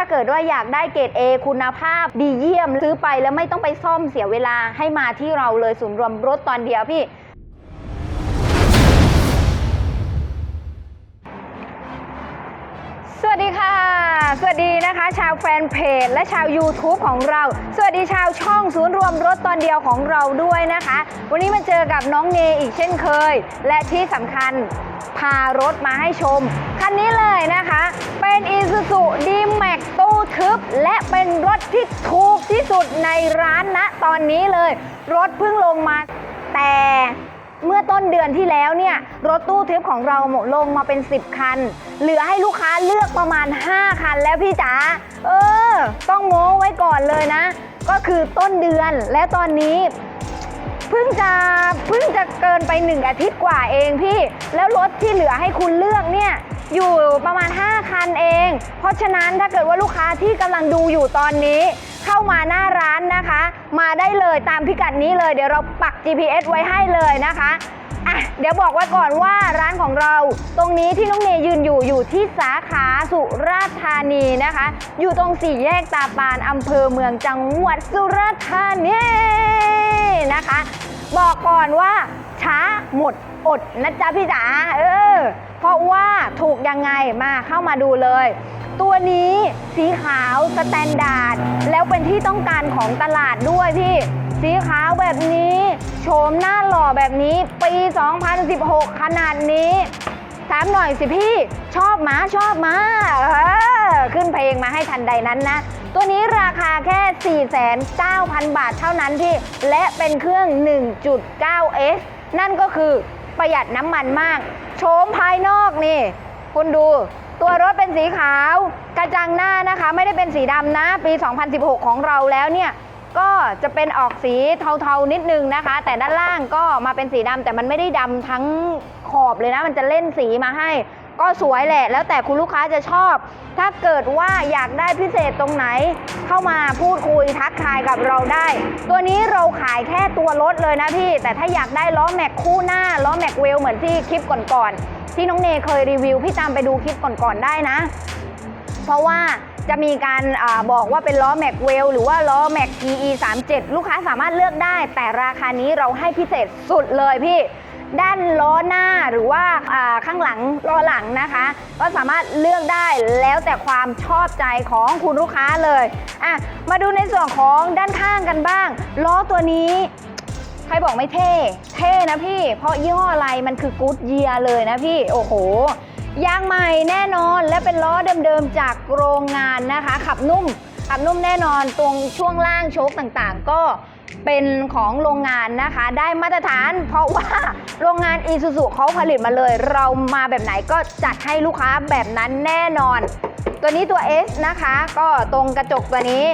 ถ้าเกิดว่าอยากได้เกรด A คุณภาพดีเยี่ยมซื้อไปแล้วไม่ต้องไปซ่อมเสียเวลาให้มาที่เราเลยศูนย์รวมรถตอนเดียวพี่สวัสดีค่ะ สวัสดีนะคะ ชาวแฟนเพจและชาว YouTube ของเรา สวัสดีชาวช่องศูนย์รวมรถตอนเดียวของเราด้วยนะคะ วันนี้มาเจอกับน้องเนอีกเช่นเคย และที่สำคัญ พารถมาให้ชม คันนี้เลยนะคะ เป็น Isuzu D-Max ตู้ทึบ และเป็นรถที่ถูกที่สุดในร้านณตอนนี้เลย รถเพิ่งลงมาแต่เมื่อต้นเดือนที่แล้วเนี่ย รถตู้ทึบของเราหมดลงมาเป็น 10 คัน เหลือให้ลูกค้าเลือกประมาณ 5 คันแล้วพี่จ๋าเออ ต้องโม้ไว้ก่อนเลยนะ ก็คือต้นเดือนและตอนนี้ เพิ่งจะเพิ่งจะเกินไปหนึ่งอาทิตย์กว่าเองพี่ แล้วรถที่เหลือให้คุณเลือกเนี่ยอยู่ประมาณ 5 คันเอง เพราะฉะนั้นถ้าเกิดว่าลูกค้าที่กำลังดูอยู่ตอนนี้ เข้ามาหน้าร้านนะคะ มาได้เลยตามพิกัดนี้เลยเดี๋ยวเราปัก GPS ไว้ให้เลยนะคะ อะเดี๋ยวบอกไว้ก่อนว่าร้านของเราตรงนี้ที่น้องเนยยืนอยู่อยู่ที่สาขาสุราษฎร์ธานีนะคะ อยู่ตรงสี่แยกตาปานอำเภอเมืองจังหวัดสุราษฎร์ธานีนะคะ บอกก่อนว่าช้าหมดอดนะจ๊ะพี่จ๋าเออ เพราะว่าถูกยังไงมาเข้ามาดูเลย ตัวนี้สีขาวสแตนดาร์ดแล้วเป็นที่ต้องการของตลาดด้วยพี่ สีขาวแบบนี้ โฉมหน้าหล่อแบบนี้ ปี 2016 ขนาดนี้ถามหน่อยสิพี่ชอบหมาชอบหมาขึ้นเพลงมาให้ทันใดนั้นนะ ตัวนี้ราคาแค่ 49,000 บาทเท่านั้นพี่ และเป็นเครื่อง 1.9S นั่นก็คือประหยัดน้ำมันมาก โฉมภายนอกนี่ คุณดูตัวรถเป็นสีขาว กระจังหน้านะคะ ไม่ได้เป็นสีดำนะ ปี 2016 ของเราแล้วเนี่ย ก็จะเป็นออกสีเทาๆนิดนึงนะคะ แต่ด้านล่างก็มาเป็นสีดำแต่มันไม่ได้ดำทั้งขอบเลยนะ มันจะเล่นสีมาให้ ก็สวยแหละ แล้วแต่คุณลูกค้าจะชอบ ถ้าเกิดว่าอยากได้พิเศษตรงไหน เข้ามาพูดคุยทักทายกับเราได้ ตัวนี้เราขายแค่ตัวรถเลยนะพี่ แต่ถ้าอยากได้ล้อแม็กคู่หน้าล้อแม็กเวลเหมือนที่คลิปก่อนๆที่น้องเนยเคยรีวิวพี่ตามไปดูคลิปก่อนๆได้นะ เพราะว่า จะมีการอาบอกว่าเป็นล้อแม็กเวลหรือว่าล้อแม็ก PE 37ลูกค้าสามารถเลือกได้ แต่ราคานี้เราให้พิเศษสุดเลยพี่ ด้านล้อหน้าหรือว่าอ่าข้างหลังล้อหลังนะคะ ก็สามารถเลือกได้แล้วแต่ความชอบใจของคุณลูกค้าเลยอะมาดูในส่วนของด้านข้างกันบ้างล้อตัวนี้ใครบอกไม่เท่ เท่นะพี่ เพราะยี่ห้ออะไรมันคือกู๊ดเยียเลยนะพี่ โอ้โห ยางใหม่แน่นอนและเป็นล้อเดิมๆจากโรงงานนะคะ ขับนุ่มขับนุ่มแน่นอนตรงช่วงล่างโชคต่างๆ ก็เป็นของโรงงานนะคะ ได้มาตรฐาน เพราะว่าโรงงานอีซูซูเขาผลิตมาเลย เรามาแบบไหนก็จัดให้ลูกค้าแบบนั้นแน่นอน ตัวนี้ตัว S นะคะ ก็ตรงกระจกตัวนี้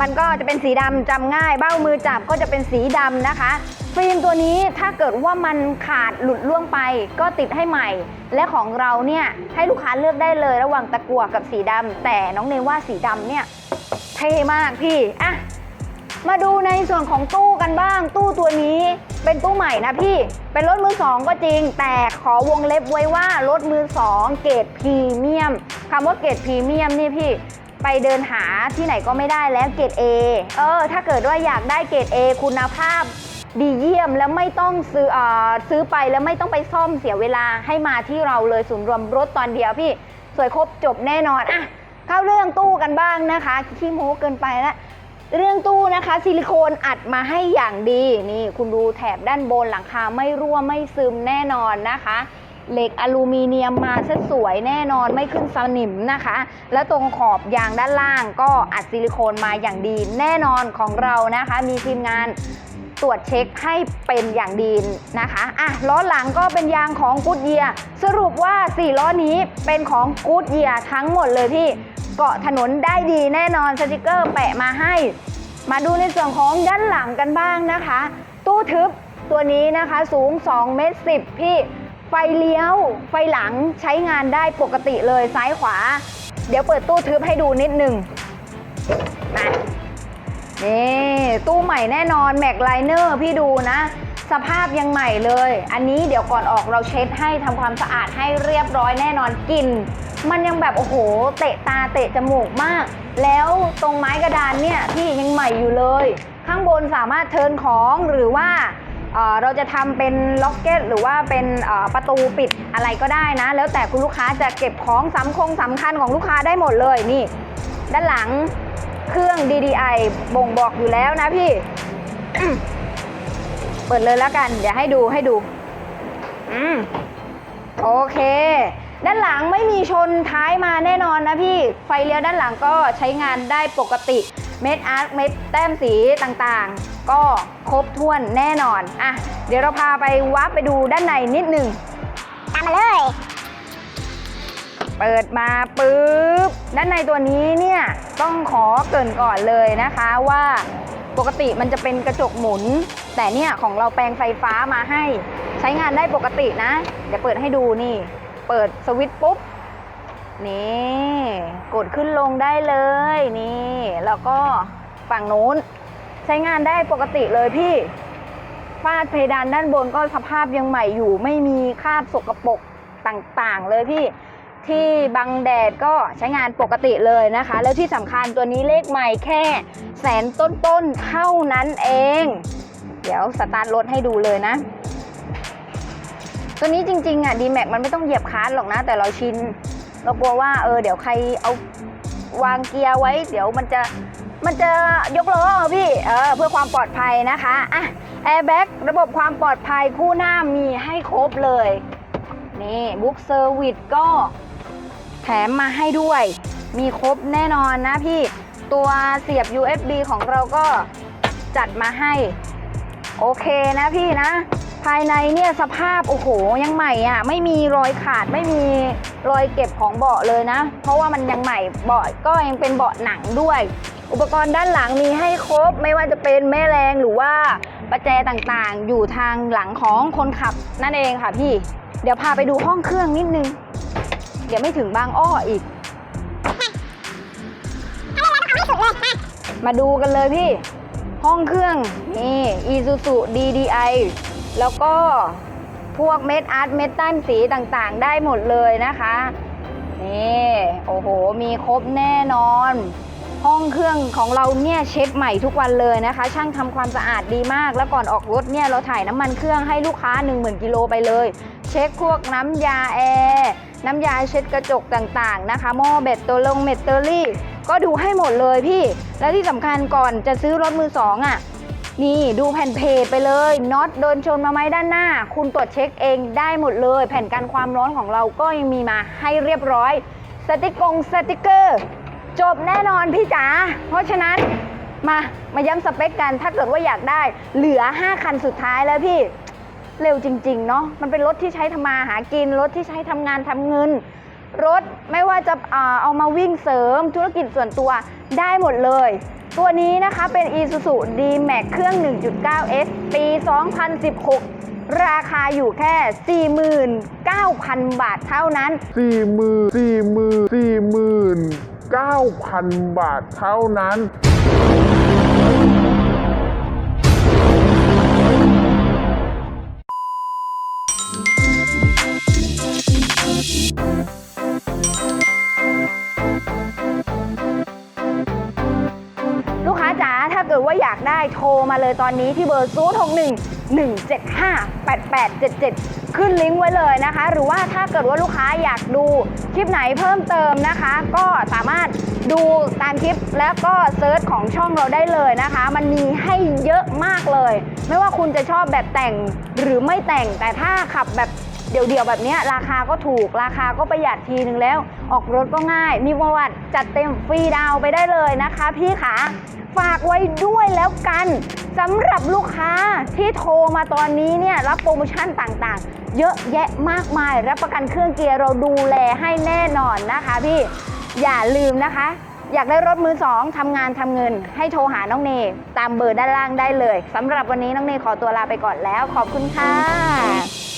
มันก็จะเป็นสีดำจำง่าย เบ้ามือจับก็จะเป็นสีดำนะคะ ฟิล์มตัวนี้ถ้าเกิดว่ามันขาดหลุดล่วงไปก็ติดให้ใหม่ และของเราเนี่ยให้ลูกค้าเลือกได้เลยระหว่างตะกั่วกับสีดำแต่น้องเนยว่าสีดำเนี่ยเท่มากพี่อะมาดูในส่วนของตู้กันบ้าง ตู้ตัวนี้เป็นตู้ใหม่นะพี่ เป็นรถมือสองก็จริง แต่ขอวงเล็บไว้ว่ารถมือสองเกรดพรีเมียมคำว่าเกรดพรีเมียมนี่พี่ ไปเดินหาที่ไหนก็ไม่ได้แล้วเกรด A เออ ถ้าเกิดว่าอยากได้เกรด A คุณภาพ ดีเยี่ยมแล้วไม่ต้องซื้ออซื้อไปแล้วไม่ต้องไปซ่อมเสียเวลาให้มาที่เราเลยศูนย์รวมรถตอนเดียวพี่สวยครบจบแน่นอนอะเข้าเรื่องตู้กันบ้างนะคะขี้โม้เกินไปแล้วเรื่องตู้นะคะซิลิโคนอัดมาให้อย่างดีนี่คุณดูแถบด้านบนหลังคาไม่รั่วไม่ซึมแน่นอนนะคะ เหล็กอลูมิเนียมมาซะสวยแน่นอนไม่ขึ้นสนิมนะคะ แล้วตรงขอบยางด้านล่างก็อัดซิลิโคนมาอย่างดีแน่นอนของเรานะคะ มีทีมงาน ตรวจเช็คให้เป็นอย่างดีนะคะอะล้อหลังก็เป็นยางของกูดเยียสรุปว่า 4 ล้อนี้เป็นของกูดเยียทั้งหมดเลยพี่เกาะถนนได้ดีแน่นอนสติกเกอร์แปะมาให้ มาดูในส่วนของด้านหลังกันบ้างนะคะ ตู้ทึบตัวนี้นะคะสูง2เมตร10 พี่ไฟเลี้ยว ไฟหลังใช้งานได้ปกติเลยซ้ายขวา เดี๋ยวเปิดตู้ทึบให้ดูนิดหนึ่งมา นี่ตู้ใหม่แน่นอนแม็กไลเนอร์พี่ดูนะ สภาพยังใหม่เลย อันนี้เดี๋ยวก่อนออกเราเช็ดให้ทำความสะอาดให้เรียบร้อยแน่นอนกลิ่นมันยังแบบโอ้โห เตะตาเตะจมูกมาก แล้วตรงไม้กระดานเนี่ยที่ยังใหม่อยู่เลย ข้างบนสามารถเทินของหรือว่าเราจะทำเป็นล็อกเก็ตหรือว่าเป็นประตูปิดอะไรก็ได้นะ แล้วแต่คุณลูกค้าจะเก็บของสำคงสำคัญของลูกค้าได้หมดเลยนี่ ด้านหลัง เครื่อง DDI บ่งบอกอยู่แล้วนะพี่ เปิดเลยแล้วกันเดี๋ยวให้ดูให้ดู อืมโอเค ด้านหลังไม่มีชนท้ายมาแน่นอนนะพี่ ไฟเลี้ยวด้านหลังก็ใช้งานได้ปกติ เม็ดอาร์คเม็ดแต้มสีต่างๆ ก็ครบถ้วนแน่นอน อะ เดี๋ยวเราพาไปวับไปดูด้านในนิดหนึ่งตามมาเลย เปิดมาปุ๊บ ด้านในตัวนี้เนี่ยต้องขอเกรินก่อนเลยนะคะว่าปกติมันจะเป็นกระจกหมุน แต่เนี่ยของเราแปลงไฟฟ้ามาให้ใช้งานได้ปกตินะ เดี๋ยวเปิดให้ดูนี่ เปิดสวิตช์ปุ๊บนี่กดขึ้นลงได้เลยนี่ แล้วก็ฝั่งนู้น ใช้งานได้ปกติเลยพี่ฟาดเพดานด้านบนก็สภาพยังใหม่อยู่ ไม่มีคราบสกปรกต่างๆ เลยพี่ ที่บังแดดก็ใช้งานปกติเลยนะคะ แล้วที่สำคัญตัวนี้เลขใหม่แค่แสนต้นๆเท่านั้นเอง เดี๋ยวสตาร์ทรถให้ดูเลยนะ ตัวนี้จริงๆอะ d m a x มันไม่ต้องเหยียบคลัสหรอกนะ แต่เราชิน เรากลัวว่าเออเดี๋ยวใครเอาวางเกียร์ไว้ เดี๋ยวมันจะมันจะยกล้อพี่เออเพื่อความปลอดภัยนะคะอะแอร์แบ็กระบบความปลอดภัยคู่หน้ามีให้ครบเลย นี่บุ๊กเซอร์วิสก็ แถมมาให้ด้วย มีครบแน่นอนนะพี่ ตัวเสียบ USB ของเราก็จัดมาให้ โอเคนะพี่นะ ภายในเนี่ยสภาพ โอ้โห ยังใหม่อะ ไม่มีรอยขาดไม่มีรอยเก็บของเบาะเลยนะ เพราะว่ามันยังใหม่เบาะก็ยังเป็นเบาะหนังด้วย อุปกรณ์ด้านหลังมีให้ครบ ไม่ว่าจะเป็นแม่แรงหรือว่าประแจต่างๆ อยู่ทางหลังของคนขับนั่นเองค่ะพี่ เดี๋ยวพาไปดูห้องเครื่องนิดนึง เดี๋ยวไม่ถึงบางอ้ออีก มาดูกันเลยพี่ ห้องเครื่องนี่ Isuzu DDI แล้วก็พวกเม็ดอาร์ตเม็ดตั้นสีต่างๆ ได้หมดเลยนะคะ นี่ โอ้โห มีครบแน่นอน ห้องเครื่องของเราเนี่ยเช็ดใหม่ทุกวันเลยนะคะ ช่างทำความสะอาดดีมาก แล้วก่อนออกรถเนี่ยเราถ่ายน้ำมันเครื่องให้ลูกค้า 10,000กิโลไปเลย เช็คพวกน้ำยาแอร์น้ำยาเช็ดกระจกต่างๆนะคะหม้อเบ็ดตัวลงเมตเตอรี่ ก็ดูให้หมดเลยพี่ และที่สำคัญก่อนจะซื้อรถมือสองอะนี่ดูแผ่นเพไปเลยน็อตโดนชนมาไหมด้านหน้า คุณตรวจเช็คเองได้หมดเลย แผ่นกันความร้อนของเราก็ยังมีมาให้เรียบร้อย สติกกงสติกเกอร์ จบแน่นอนพี่จ๋าเพราะฉะนั้นมามาย้ำสเปคกันถ้าเกิดว่าอยากได้ เหลือ 5 คันสุดท้ายแล้วพี่ เร็วจริงๆเนาะมันเป็นรถที่ใช้ทำมาหากิน รถที่ใช้ทำงานทำเงิน รถไม่ว่าจะเอามาวิ่งเสริมธุรกิจส่วนตัวได้หมดเลย ตัวนี้นะคะเป็น Isuzu D-Max เครื่อง 1.9S ปี 2016 ราคาอยู่แค่ 49,000 บาทเท่านั้นสี่หมื่นสี่หมื่นสี่หมื่นเก้าพันบาทเท่านั้น เกิดว่าอยากได้โทรมาเลยตอนนี้ที่เบอร์0 6 1 1 7 5 8 8 7 7 ขึ้นลิงก์ไว้เลยนะคะ หรือว่าถ้าเกิดว่าลูกค้าอยากดูคลิปไหนเพิ่มเติมนะคะ ก็สามารถดูตามคลิปแล้วก็เซิร์ชของช่องเราได้เลยนะคะ มันมีให้เยอะมากเลย ไม่ว่าคุณจะชอบแบบแต่งหรือไม่แต่งแต่ถ้าขับแบบเดี่ยวๆแบบนี้ราคาก็ถูกราคาก็ประหยัดทีนึงแล้ว ออกรถก็ง่าย มีประวัติจัดเต็มฟรีดาวไปได้เลยนะคะ พี่ขา ฝากไว้ด้วยแล้วกันสำหรับลูกค้าที่โทรมาตอนนี้เนี่ยรับโปรโมชั่นต่างๆ เยอะแยะมากมาย รับประกันเครื่องเกียร์เราดูแลให้แน่นอนนะคะพี่อย่าลืมนะคะ อยากได้รถมือสองทำงานทำเงิน ให้โทรหาน้องเน ตามเบอร์ด้านล่างได้เลยสำหรับวันนี้น้องเนขอตัวลาไปก่อนแล้ว ขอบคุณค่ะ